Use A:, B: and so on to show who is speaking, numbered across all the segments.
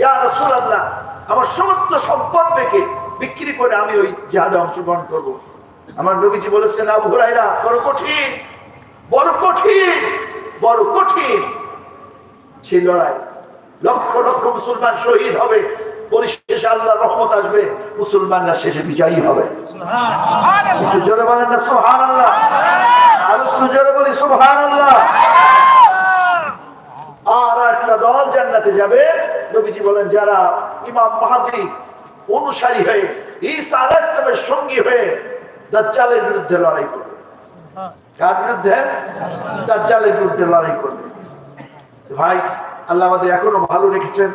A: ইয়া রাসূলুল্লাহ আমার সমস্ত সম্পদ থেকে বিক্রি করে আমি ওই জিহাদে অংশগ্রহণ করব। আমার নবীজি বলেছেন আবু বড় কঠিন বড় কঠিন বড় কঠিন। সেই লড়াই লক্ষ লক্ষ মুসলমান শহীদ হবে পরিশেষে আল্লাহর রহমত আসবে মুসলমানরা শেষে বিজয়ী হবে। জোরে বলেন না সুবহানাল্লাহ। আর জোরে বলি সুবহানাল্লাহ। একটা দল জান্নাতে যাবে। নবীজি বলেন, যারা ইমাম মাহাদি অনুসারী হয়ে, ঈসা আলাইহিস সালামের সঙ্গী হয়ে দাজ্জালের বিরুদ্ধে লড়াই করবে। কার বিরুদ্ধে? দাজ্জালের বিরুদ্ধে লড়াই করবে। ভাই, আল্লাহ আমাদের এখনও ভালো রেখেছেন,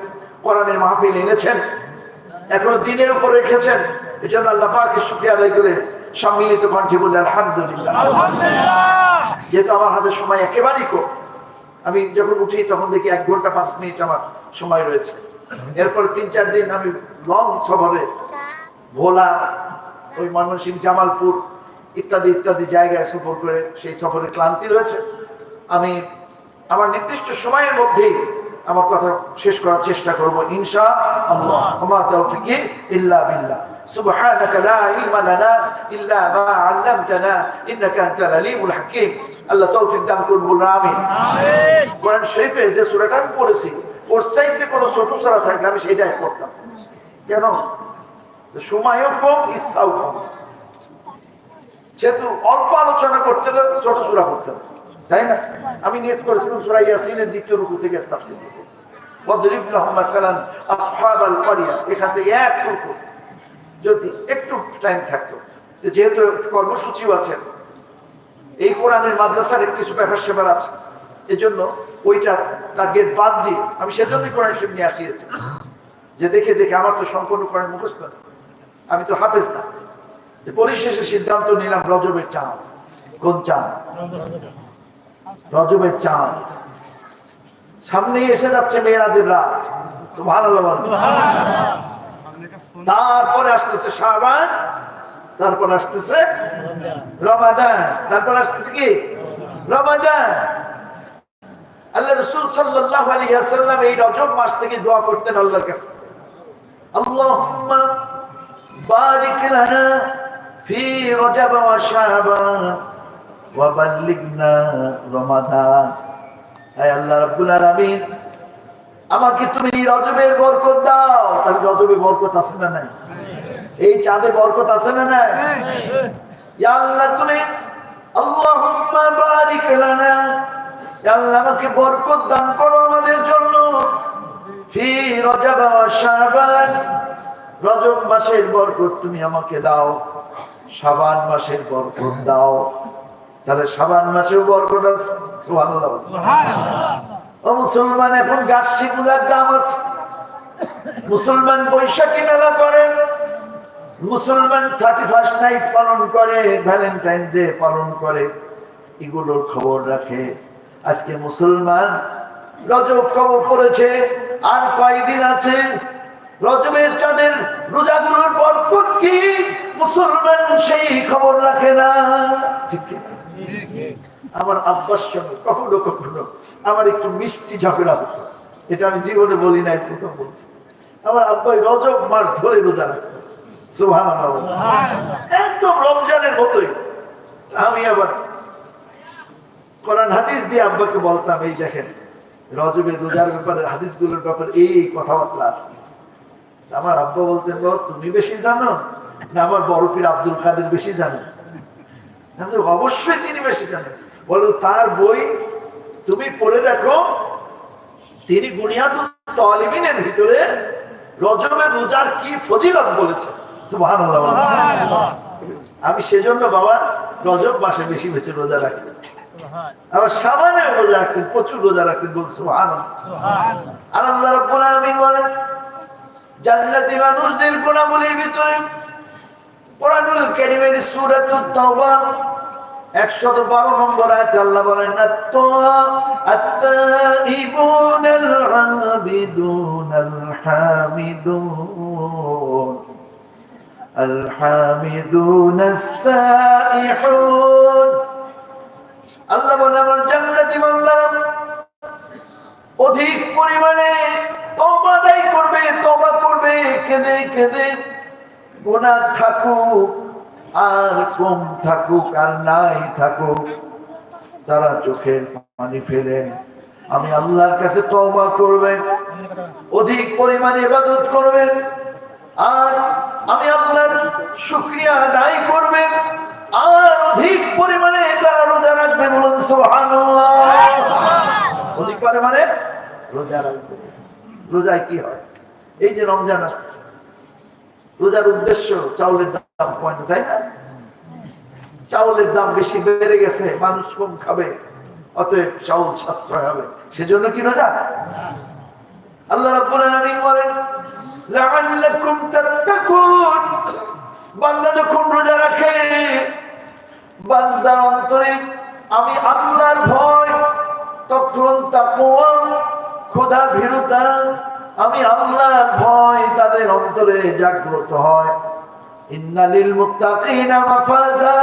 A: কোরআনের মাহফিল এনেছেন, এখনও দিনের উপর রেখেছেন এই জন্য আল্লাহ পাকে শুক্রিয়া আদায় করে সম্মিলিত কণ্ঠে বললেন, আলহামদুলিল্লাহ। যেহেতু আমার হাতে সময় একেবারেই কম আমি যখন উঠি তখন দেখি এক ঘণ্টা পাঁচ মিনিট আমার সময় রয়েছে। এরপর তিন, চার দিন আমি লং সফরে। ভোলা, ওই ময়মনসিংহ, জামালপুর ইত্যাদি ইত্যাদি জায়গায় সফর করে সেই সফরে ক্লান্তি রয়েছে। আমি আমার নির্দিষ্ট সময়ের মধ্যেই আমার কথা শেষ করার চেষ্টা করব, ইনশা আল্লাহ। ইল্লা বিল্লাহ। سبحانك لا علم لنا إلا ما علمتنا إنك أنت العليم الحكيم আল্লাহ তৌফিক দান করুন বলুন আমিন কোরআন শরীফে যে সূরাটা আমি পড়েছি ওর চাইতে কোনো ছোট সূরা থাকলে আমি সেটাই পড়তাম কেন সময়ও কম ইচ্ছাও কম যেহেতু অল্প আলোচনা করতে হলে ছোট সুরা করতে হবে তাই না আমি নিয়ত করেছিলাম সুরা ইয়াসিনের দ্বিতীয় রুকু থেকে তাফসীর করব ওয়াদরিব লাহুম মাসালান আসহাবাল ক্বরিয়া এখান থেকে এক রুকু যদি একটু টাইম থাকতো। যেহেতু কর্মসূচিও আছে। এই কোরআনের মাদ্রাসার কিছু ব্যাপার সেবার আছে। এজন্য ওইটা টার্গেট বাদ দিয়ে আমি সেজন্যই কোরআন শরীফ নিয়ে আসিয়েছি। যে দেখে দেখে আমার তো সম্পূর্ণ কোরআন মুখস্থ। আমি তো হাফেজ না। যে পরিশেষে সিদ্ধান্ত নিলাম, রজবের চাঁদ কোন চাঁদ রজবের চাঁদ সামনেই এসে যাচ্ছে মেয়েরাজের রাত বলেন। তারপরে আসতেছে শাবান, তারপর আসতেছে রমাদান, তারপর আসতেছে কি? রমাদান। আল্লাহ রসুল সাল্লাল্লাহু আলাইহি ওয়াসাল্লাম এই রজব মাস থেকে দোয়া করতেন আল্লাহর কাছে। আল্লাহুম্মা বারিক লানা ফি রজব ওয়া শাবান ওয়া বাল্লিগনা রমাদান। হে আল্লাহ রাব্বুল আলামিন আমাকে তুমি রজবের বরকত দাও। তাহলে রজবে বরকত আছে না নাই? এই চাঁদে বরকত আছে না নাই? আল্লাহ, তুমি আল্লাহুম্মা বারিক লানা। আল্লাহ, আমাকে বরকত দান করো আমাদের জন্য। ফি রজব ওয়া শাবান। রজব মাসের বরকত তুমি আমাকে দাও। শাবান মাসের বরকত দাও। তাহলে শাবান মাসেও বরকত আছে? সুবহানাল্লাহ। ও মুসলমান, এখন গাছটি পূজার দাম আছে। মুসলমান বৈশাখী মেলা করেন মুসলমান থার্টি ফার্স্ট নাইট পালন করে ভ্যালেন্টাইন ডে পালন করে, এগুলোর খবর রাখে। আজকে মুসলমান রজব খবর পড়েছে, আর কয়দিন আছে? রজবের চাঁদের রোজাগুলোর বরকত কি? মুসলমান সেই খবর রাখে না। ঠিক না? আমার আব্বার সঙ্গে কখনো কখনো আমার একটু মিষ্টি ঝগড়া হতো। এটা আমি জীবনে বলি না প্রথম বলছি। আমার আব্বাই রজব মাস ধরে রোজা রাখতো। সুহান একদম রমজানের মতোই। আমি আবার কোরআন হাদিস দিয়ে আব্বাকে বলতাম এই দেখেন রজবের রোজার ব্যাপারে হাদিসগুলোর ব্যাপারে এই এই কথাবার্তা আছে। আমার আব্বা বলতেন "বাবা, তুমি বেশি জানো না আমার বড় পীর আব্দুল কাদের বেশি জানো? আমি বললাম, অবশ্যই তিনি বেশি জানেন। বলো তার বই তুমি পড়ে দেখো তিনি গুনিয়াতুল তালিমিনের ভিতরে রজবের রোজার কি ফজিলত বলেছে। আমি সেজন্য বাবা রজব মাসে বেশি বেশি রোজা রাখি। আবার সামান্য রোজা রাখতেন প্রচুর রোজা রাখতেন বল সুবহানাল্লাহ। আর আল্লাহ রাব্বুল আলামিন বলেন জান্নাতি মানুষদের গুণাবলীর ভিতরে কোরআনুল কারীমের সূরাতুত তাওবা 112 নম্বর আয়াতে আল্লাহ বলেন আত-তাওয়া আত-তাইবুনাল আবিদুনাল হামিদুন الحامدون السائحون আল্লাহ বলে আমার জান্নাতি বান্দারা অধিক পরিমাণে তওবা আদায় করবে কেঁদে কেঁদে গোনা থাকুক আর কম থাকুক আর নাই থাকুক, তারা চোখের পানি ফেলেন আমি আল্লাহর কাছে তওবা করবেন অধিক পরিমাণে ইবাদত করবেন আর আমি আল্লাহর শুকরিয়া আদায় করবেন আর অধিক পরিমাণে তারা রোজা রাখবে বলুন সুবহানাল্লাহ। অধিক পরিমাণে রোজা রাখবে। রোজায় কি হয়? এই যে রমজান আসছে, রোজার উদ্দেশ্য চাউলের দাম তাই না? চাউলের দাম বেশি বেড়ে গেছে, মানুষ কম খাবে, অতএব চাউল সাশ্রয় হবে। সেজন্য কি রোজা? আল্লাহ রাব্বুল আলামিন বলেন, লাআল্লাকুম তাত্তাকুন। বান্দা যখন রোজা রাখে বান্দার অন্তরে আমি আল্লাহর ভয়, তখন তাকওয়া খোদা ভীরুতা, আমি আল্লাহর ভয় তাদের অন্তরে জাগ্রত হয়। ইন্নালিল মুত্তাকিনা মাফাজা।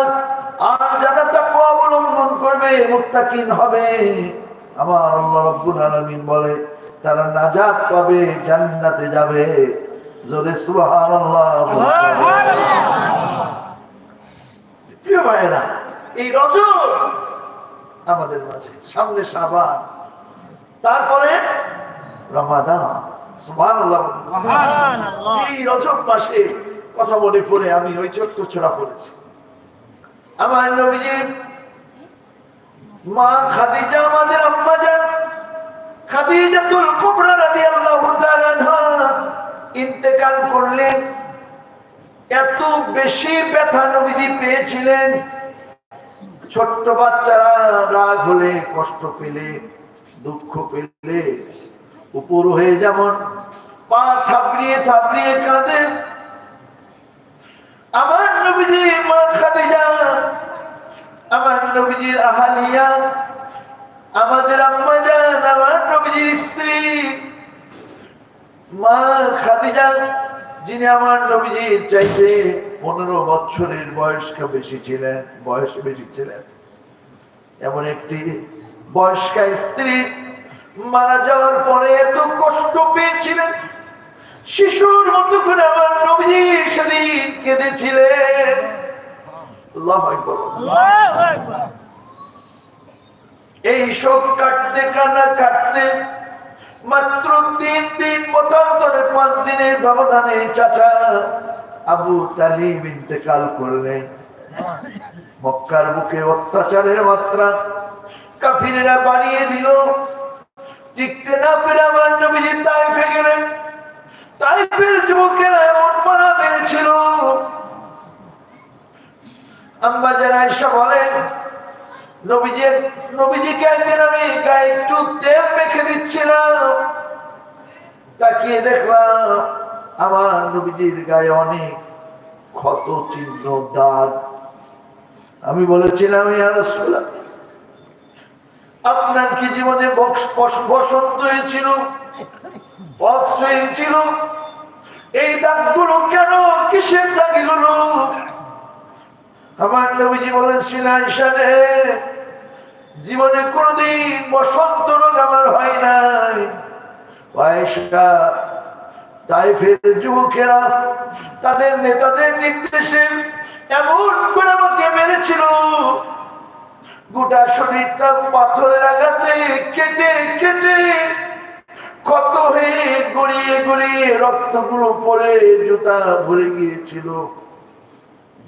A: আর যারা তাকওয়া অবলম্বন করবে মুত্তাকিন হবে। আমার আল্লাহ রাব্বুল আলামিন বলে তারা নাজাত পাবে জান্নাতে যাবে। জোরে সুবহানাল্লাহ। প্রিয় ভাইরা এই রজব আমাদের মাঝে সামনে সাবান তারপরে রমাদান। সুবহানাল্লাহ। এই রজব মাসে কথা মনে পড়ে, আমি ওই ছোট্ট ছোড়া পড়েছি। আমার নবীজির মা খাদিজা আমাদের আম্মা যান কুবরা ইন্তেকাল করলেন। এত বেশি ব্যথা নবীজি পেয়েছিলেন। ছোট্ট বাচ্চারা রাগ হলে, কষ্ট পেলে, দুঃখ পেলে, উপর হয়ে যেমন, পা থাপড়িয়ে থাপড়িয়ে কাঁদে। আমার নবীজি মা খাদিজা আমার নবীজির আহালিয়া, আমাদের আম্মা জান আমার নবীজির স্ত্রী। মা খাদিজা যিনি আমার নবীজির চাইতে পনেরো বছরের বয়স্কা বেশি ছিলেন, বয়স বেশি ছিলেন। এমন একটি বয়স্কা স্ত্রী মারা যাওয়ার পরে এত কষ্ট পেয়েছিলেন। শিশুর মতো করে আমার নবীজি সেদিন কেঁদেছিলেন। এই শোক কাটতে কানা কাটতে, মাত্র তিন দিন মতান্তরে পাঁচ দিনের ব্যবধানে চাচা আবু তালিব ইন্তেকাল করলেন। মক্কার বুকে অত্যাচারের মাত্রা কাফিরেরা বানিয়ে দিল। টিকতে না পেরে আমার নবীজি তাইফে গেলেন। তাইফের যুবকেরা এমন মারা মেরেছিল যারা এসে বলেন, নবীজি, নবীজিকে একদিন আমি গায়ে একটু তেল মেখে দিচ্ছিলাম। তাকিয়ে দেখলাম আমার নবীজির গায়ে অনেক ক্ষত, চিহ্ন, দাগ। আমি বলেছিলাম আপনার কি জীবনে বসন্ত হয়েছিল বক্স হয়েছিল এই দাগগুলো কেন কিসের দাগ এগুলো আমার নবীজি বলেন জীবনে কোনদিন বসন্ত রোগ আমার হয় নাই। বয়সটা তাই ফের যুবকেরা তাদের নেতাদের নির্দেশে এমন করে আমাকে মেরেছিল। গোটা শরীরটা পাথরের আঘাতে কেটে কেটে কত গড়িয়ে গড়িয়ে রক্তগুলো পরে জুতা ভরে গিয়েছিল।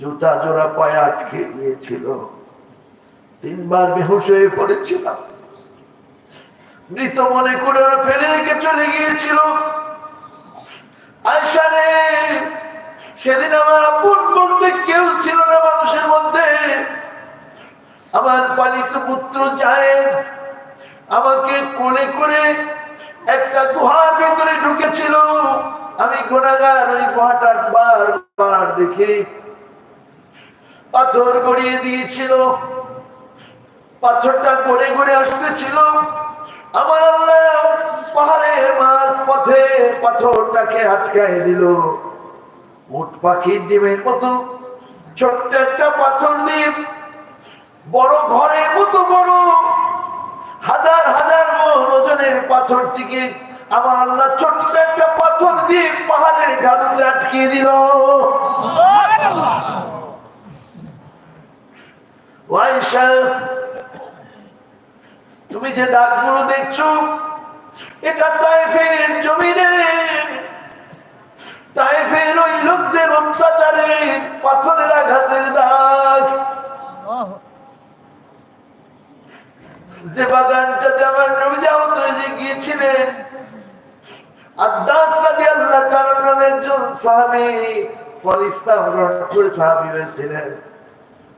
A: জুতা জোড়া পায়ে আটকে গিয়েছিল। তিনবার বেহুশ হয়ে পড়েছিলাম। মৃত মনে করে ওরা ফেলে রেখে চলে গিয়েছিল। আয়সারে সেদিন আমার আপন বলতে কেউ ছিল না মানুষের মধ্যে। আমার পালিত পুত্র জায়েদ আমাকে কোলে করে একটা গুহার ভিতরে ঢুকেছিল। আমি গোনাগার ওই গুহাটা বার বার দেখে। পাথর গড়িয়ে দিয়েছিল। পাথরটা গড়ে গড়ে আসতেছিল। আমার আল্লাহ পাহাড়ের মাছ পথে পাথরটাকে আটকায় দিল। উট পাখির ডিমের মতো ছোট্ট একটা পাথর দ্বীপ বড় ঘরের মতো বড় হাজার হাজার ওজনের পাথরটিকে আমার আল্লাহ ছোট্ট একটা পাথর দিয়ে পাহাড়ের ঢালু আটকিয়ে দিল। তুমি যে দাগগুলো দেখছ, এটা তাইফের জমিনে। তাইফের ওই লোকদের অত্যাচারে পাথরের আঘাতের দাগ। যে বাগানটাতে আমার নবী যাওত যে গিয়েছিলেন। রাদিয়াল্লাহু তাআলা নামে একজন গ্রহণ করে হয়েছিলেন।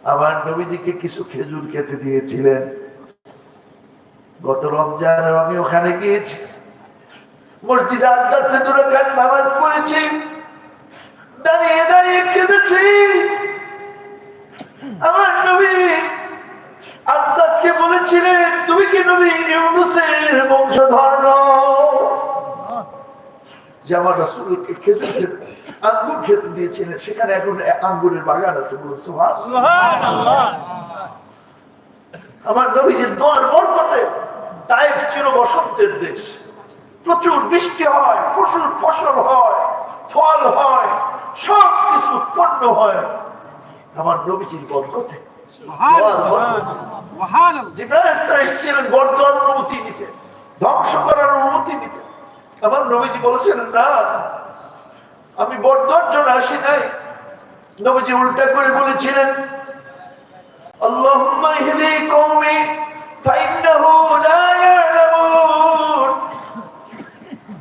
A: আমার নবীজিকে কিছু খেজুর খেতে দিয়েছিলেন। গত রমজানে আমি ওখানে গিয়েছি। মসজিদে আব্বাসে দুরাকাত নামাজ পড়েছি। দাঁড়িয়ে দাঁড়িয়ে কেঁদেছি। আমার নবী আব্বাসকে বলেছিলেন তুমি কি নবী ইউনুসের বংশধর? যে আমার রাসূলকে খেজুর খেতে আঙ্গুর খেতে দিয়েছিলেন। সেখানে এখন আঙ্গুরের বাগান আছে বলুন সুবহানাল্লাহ। আমার নবীজির দোয়ার বরকতে তাইফ ছিল বসন্তের দেশ। প্রচুর বৃষ্টি হয় প্রচুর ফসল হয় ফল হয় সব কিছু উৎপন্ন হয়। আমার নবীজির বরকতে ধ্বংস করার অনুমতি দিতে। আমার নবীজি বলেছেন, না, আমি বরদর জন্য আসি নাই। নবীজি উল্টা করে বলেছিলেন, আল্লাহুম্মা ইহদি কওমি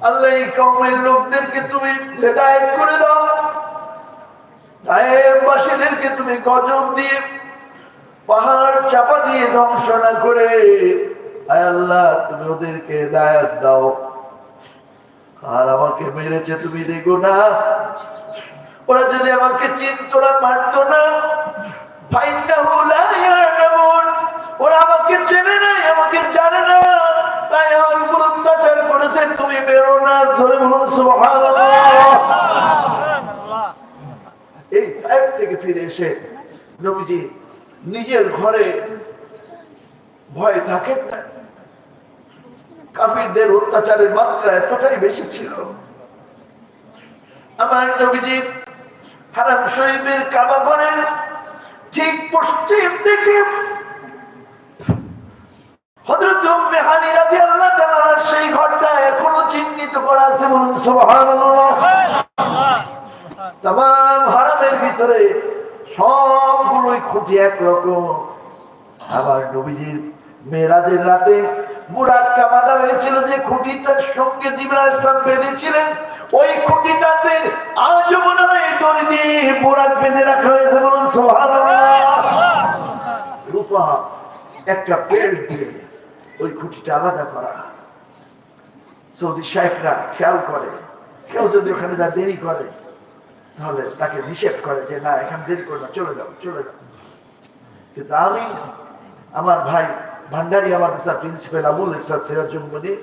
A: আল্লাহ এই কওমের লোকদেরকে তুমি হেদায়েত করে দাও। তাই বাসীদেরকে তুমি গজব দিয়ে পাহাড় চাপা দিয়ে ধ্বংস না করে। আল্লাহ তুমি ওদেরকে হেদায়েত দাও। আর আমাকে মেরেছে তুমি রেগো না ওরা যদি আমাকে চিন্তরা মারতো না ওরা আমাকে চেনে নাই আমাকে জানে না। তাই আমার উপর অত্যাচার করেছে তুমি বেরো না ধরে বলুন এই তাইফ থেকে ফিরে এসে নবীজি নিজের ঘরে ভয় থাকেন না কাফিরদের অত্যাচারের মাত্রা এতটাই বেশি ছিল। আমার নবীজি হারাম শরীফের কাবা ঘরের ঠিক পশ্চিম দিকে তাআলার সেই ঘরটা এখনও চিহ্নিত করা আছে বলুন সুবহানাল্লাহ। তাম হারামের ভিতরে সবগুলোই খুঁটি একরকম। আমার নবীজির মেয়েরাজের রাতে বাঁধা হয়েছিল যে সঙ্গে বেঁধেছিলেন। ওই খুঁটিটাতে আজ মনে হয় দড়ি দিয়ে বেঁধে রাখা হয়েছে বলুন রূপা, একটা বেল্ট ওই খুঁটিটা আলাদা করা। সৌদি শাহেকরা খেয়াল করে, কেউ যদি ওখানে যা দেরি করে তাহলে তাকে নিষেধ করে যে, না, এখানে দেরি করে না, চলে যাও চলে যাও। কিন্তু আমি, আমার ভাই ভান্ডারি মাদ্রাসার প্রিন্সিপাল আবুল ইরশাদ সিরাজুম্মনি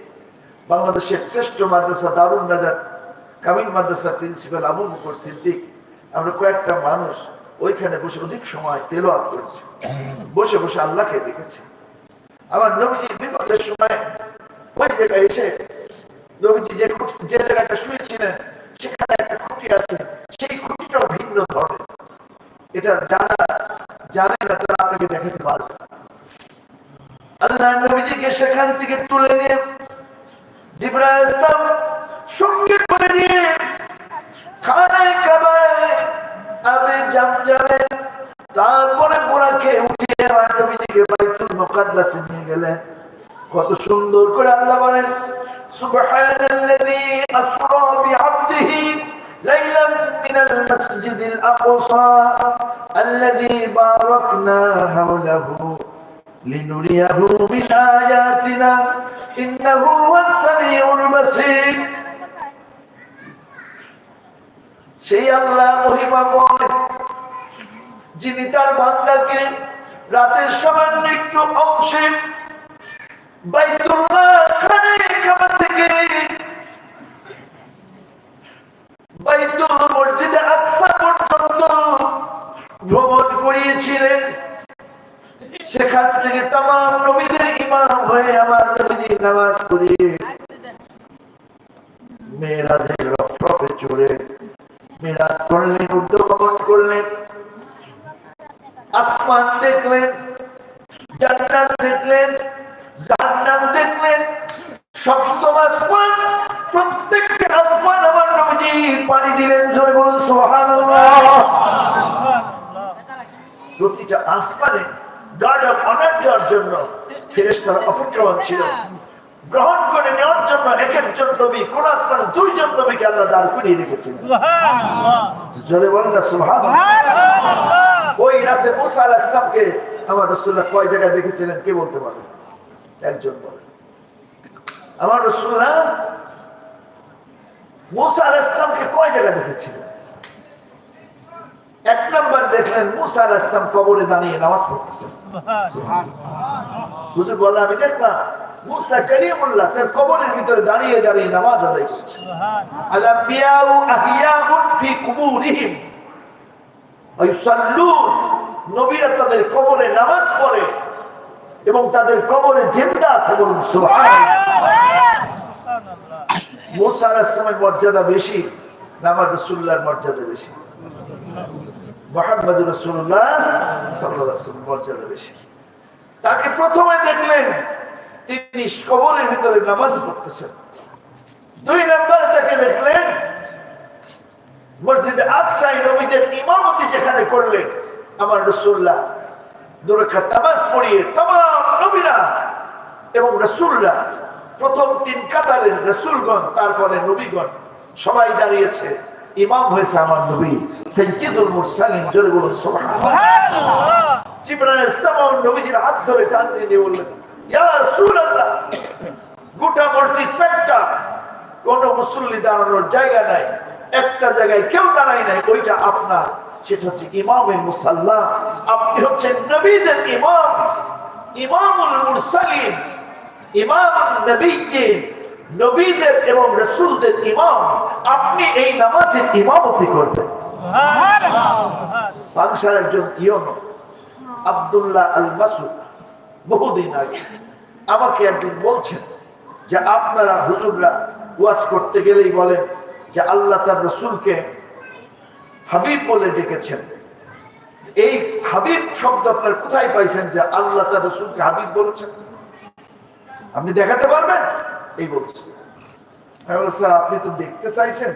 A: বাংলাদেশের শ্রেষ্ঠ মাদ্রাসা দারুণ নাজার কামিল মাদ্রাসার প্রিন্সিপাল আবু বকর সিদ্দিক, আমরা কয়েকটা মানুষ ওইখানে বসে অধিক সময় তেলোয়াত করেছি। বসে বসে আল্লাহকে দেখেছি। আমার নবীজি বিপদের সময় ওই জায়গায় এসে, নবীজি যে যে জায়গাটা শুয়েছিলেন সেখানে একটা খুঁটি আছে, সেই খুঁটিটাও ভিন্ন ধরনের। এটা যারা জানে না, তারা আপনাকে দেখাতে পারবে। আল্লাহ নবীজিকে সেখান থেকে তুলে নিয়ে ইসলাম সঙ্গে করে নিয়ে খানায় আবে জামজামে তারপরে বুড়াকে উঠিয়ে আমার নবীজিকে বাইতুল নিয়ে গেলেন। কত সুন্দর করে আল্লাহ বলেন সুবহানাল্লাযী আসরা বিআবদিহি লাইলাম মিনাল মাসজিদিল আকসা الذي باركنا حوله لنريه من آياتنا إنه هو السميع البصير সেই আল্লাহ মহিমাময় যিনি তার বান্দাকে রাতের সামান্য একটু অংশে বাইতুল্লাহ ভ্রমণ করিয়েছিলেন। সেখান থেকে তাম নবীদের ইমাম হয়ে আমার নবীদের নামাজ পড়িয়ে মেয়েরাজের রফরফে চড়ে মেয়েরাজ করলেন উদ্যোগমন করলেন আসমান দেখলেন জান্নাত দেখলেন জান্নাত দেখলেন সপ্তম আসমান প্রত্যেকটা আসমান আমার নবীজি পানি দিলেন জোরে বলুন সুবহানাল্লাহ প্রতিটা আসমানে গার্ড অফ অনার দেওয়ার জন্য ফেরেশতারা অপেক্ষমান ছিল। গ্রহণ করে নেওয়ার জন্য এক একজন নবী কোন আসমানে দুইজন নবীকে আল্লাহ দাঁড় করিয়ে রেখেছেন জোরে বলেন না সুবহানাল্লাহ। ওই রাতে মুসা আলাইহিস সালামকে আমার রাসূলুল্লাহ কয় জায়গায় দেখেছিলেন? কে বলতে পারে? একজন বলে। আমার রাসূলুল্লাহ মুসা আলাইহিস সালামকে কয় জায়গায় দেখেছিলেন? এক নাম্বার দেখলেন মুসা আলাইহিস সালাম কবরে দাঁড়িয়ে নামাজ পড়তেছেন হুজুর বললেন আমি দেখলাম মুসা কালিমুল্লাহ তার কবরের ভিতরে দাঁড়িয়ে দাঁড়িয়ে নামাজ আদায় করছে। আল আম্বিয়াউ আহিয়াউন ফি কুবুরিহিম। ইউসাল্লুন নবীরা তাদের কবরে নামাজ পড়ে এবং তাদের কবরে জিন্দা আছে বলুন সুবহানাল্লাহ। মুসা আলাইহিস সালামের মর্যাদা বেশি। না আমার রাসূলুল্লাহর মর্যাদা বেশি। মুহাম্মদ সাল্লাল্লাহু মর্যাদা বেশি। তাকে প্রথমে দেখলেন তিনি কবরের ভিতরে নামাজ পড়তেছেন। দুই নম্বরে তাকে দেখলেন মসজিদে আকসাই নবীদের ইমামতি যেখানে করলেন, আমার রসুল্লাহ দুরক্ষা নামাজ পড়িয়ে তমাম নবীরা এবং রসুলরা প্রথম তিন কাতারের রসুলগণ, তারপরে নবীগণ সবাই দাঁড়িয়েছে। ইমাম হয়েছে আমার নবী সৈয়দুল মুরসালিন জোরে বলুন সুবহানাল্লাহ। জিবরাইল ইসলাম আমার নবীজির হাত ধরে টান দিয়ে বললেন ইয়া রাসূলুল্লাহ গোটা মসজিদ পেটটা কোন মুসল্লি দাঁড়ানোর জায়গা নাই একটা জায়গায় কেউ দাঁড়ায় নাই ওইটা আপনার। সেটা হচ্ছে ইমামের মুসাল্লা। আপনি হচ্ছেন নবীদের ইমাম ইমামুল মুরসালিন ইমাম নবীকে নবীদের এবং রসুলদের ইমাম আপনি এই নামাজের ইমামতি করবেন। বাংশার একজন ইয়ন আবদুল্লাহ আল মাসুদ বহুদিন আগে আমাকে একদিন বলছেন যে আপনারা হুজুররা ওয়াজ করতে গেলেই বলেন যে আল্লাহ তার রসুলকে হাবিব বলে ডেকেছেন। এই হাবিব শব্দ আপনার কোথায় পাইছেন যে আল্লাহ তার রসুলকে হাবিব বলেছেন? আপনি দেখাতে পারবেন? এই আমি বলছি, আপনি তো দেখতে চাইছেন?